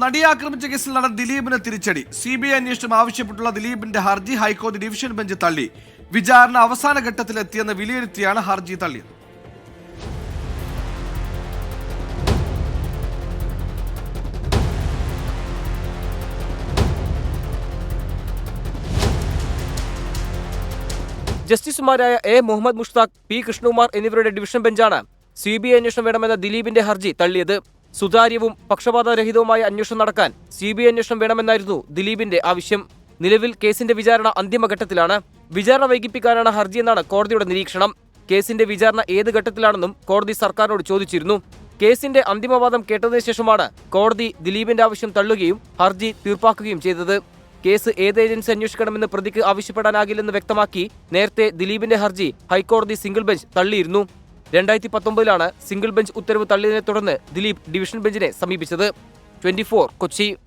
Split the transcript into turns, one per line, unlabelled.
നടിയെ ആക്രമിച്ച കേസിൽ നടൻ ദിലീപിന് തിരിച്ചടി. സി ബി ഐ അന്വേഷണം ആവശ്യപ്പെട്ടുള്ള ദിലീപിന്റെ ഹർജി ഹൈക്കോടതി ഡിവിഷൻ ബെഞ്ച് തള്ളി. വിചാരണ അവസാന ഘട്ടത്തിലെത്തിയെന്ന് വിലയിരുത്തിയാണ് ഹർജി തള്ളിയത്.
ജസ്റ്റിസുമാരായ എ. മുഹമ്മദ് മുഷ്താഖ് പി. കൃഷ്ണകുമാർ എന്നിവരുടെ ഡിവിഷൻ ബെഞ്ചാണ് സി ബി ഐ അന്വേഷണം വേണമെന്ന ദിലീപിന്റെ ഹർജി തള്ളിയത്. സുതാര്യവും പക്ഷപാതരഹിതവുമായ അന്വേഷണം നടക്കാൻ സി ബി ഐ അന്വേഷണം വേണമെന്നായിരുന്നു ദിലീപിന്റെ ആവശ്യം. നിലവിൽ കേസിന്റെ വിചാരണ അന്തിമഘട്ടത്തിലാണ് വിചാരണ വൈകിപ്പിക്കാനാണ് ഹർജിയെന്നാണ് കോടതിയുടെ നിരീക്ഷണം. കേസിന്റെ വിചാരണ ഏത് ഘട്ടത്തിലാണെന്നും കോടതി സർക്കാരിനോട് ചോദിച്ചിരുന്നു. കേസിന്റെ അന്തിമവാദം കേട്ടതിനു ശേഷമാണ് കോടതി ദിലീപിന്റെ ആവശ്യം തള്ളുകയും ഹർജി തീർപ്പാക്കുകയും ചെയ്തത്. കേസ് ഏത് ഏജൻസി അന്വേഷിക്കണമെന്ന് പ്രതിക്ക് ആവശ്യപ്പെടാനാകില്ലെന്ന് വ്യക്തമാക്കി നേരത്തെ ദിലീപിന്റെ ഹർജി ഹൈക്കോടതി സിംഗിൾ ബെഞ്ച് തള്ളിയിരുന്നു. രണ്ടായിരത്തി പത്തൊമ്പതിലാണ് സിംഗിൾ ബെഞ്ച് ഉത്തരവ് തള്ളിയതിനെ തുടർന്ന് ദിലീപ് ഡിവിഷൻ ബെഞ്ചിനെ സമീപിച്ചത്. ട്വന്റി കൊച്ചി.